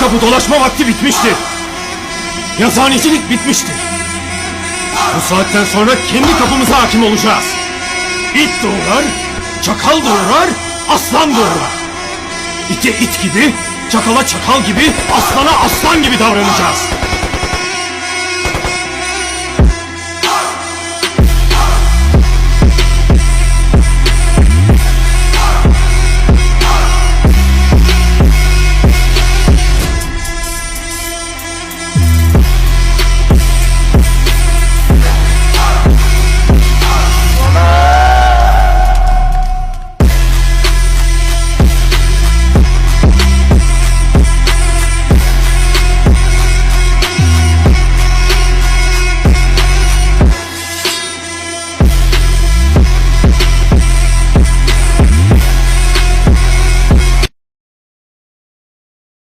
Kapı kapı dolaşma vakti bitmişti. Yazhanecilik bitmişti. Bu saatten sonra kendi kapımıza hakim olacağız. İt doğurar, çakal doğurar, aslan doğurar. İte it gibi, çakala çakal gibi, aslana aslan gibi davranacağız.